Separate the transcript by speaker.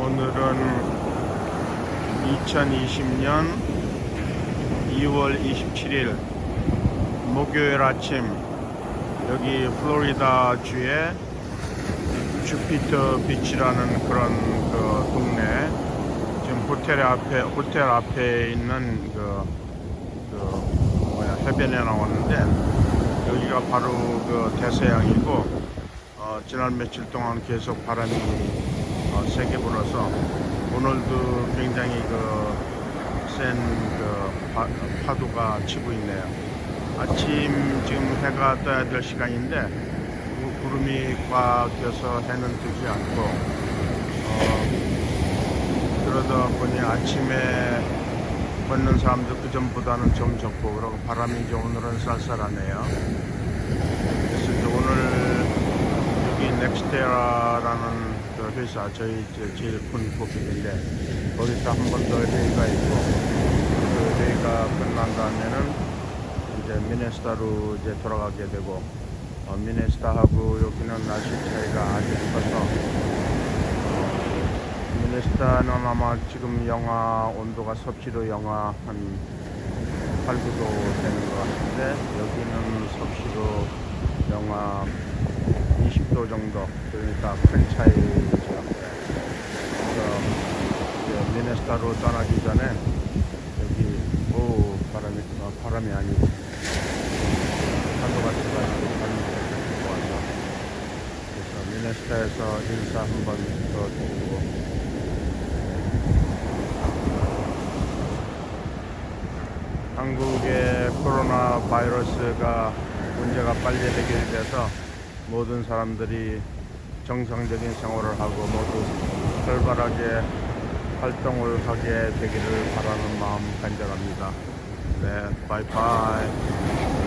Speaker 1: 오늘은 2020년 2월 27일 목요일 아침 여기 플로리다 주에 주피터 비치라는 그런 그 동네 지금 호텔 앞에 호텔 앞에 있는 그, 그 뭐야 해변에 나왔는데 여기가 바로 그 대서양이고 어, 지난 며칠 동안 계속 바람이 어, 세게 불어서 오늘도 굉장히 그센 그 파도가 치고 있네요. 아침 지금 해가 떠야 될 시간인데 구- 구름이 꽉 껴서 해는 뜨지 않고 어, 그러다 보니 아침에 걷는 사람도 그 전보다는 좀 적고 그리고 바람이 이제 오늘은 쌀쌀하네요. 그래서 이제 오늘 여기 넥스테라라는 그 회사 저희 제일 큰 고객인데 거기서 한 번 더 회의가 있고 그 회의가 끝난 다음에는 이제 미네스타로 이제 돌아가게 되고 어, 미네스타하고 여기는 날씨 차이가 아주 커서 어, 미네스타는 아마 지금 영하 온도가 섭씨로 영하 한 8, 9도 되는 것 같은데 여기는 섭씨로 영하 20도 정도 그러니까 큰 차이죠. 그래서 미네스타로 떠나기 전에 여기 오 바람이 어, 바람이 아니고 파도가 쳐가지고 바람이 와서 그래서 미네스타에서 인사 한번 더 드리고 한국의 코로나 바이러스가 문제가 빨리 해결돼서 모든 사람들이 정상적인 생활을 하고 모두 활발하게 활동을 하게 되기를 바라는 마음 간절합니다. 네, 바이바이.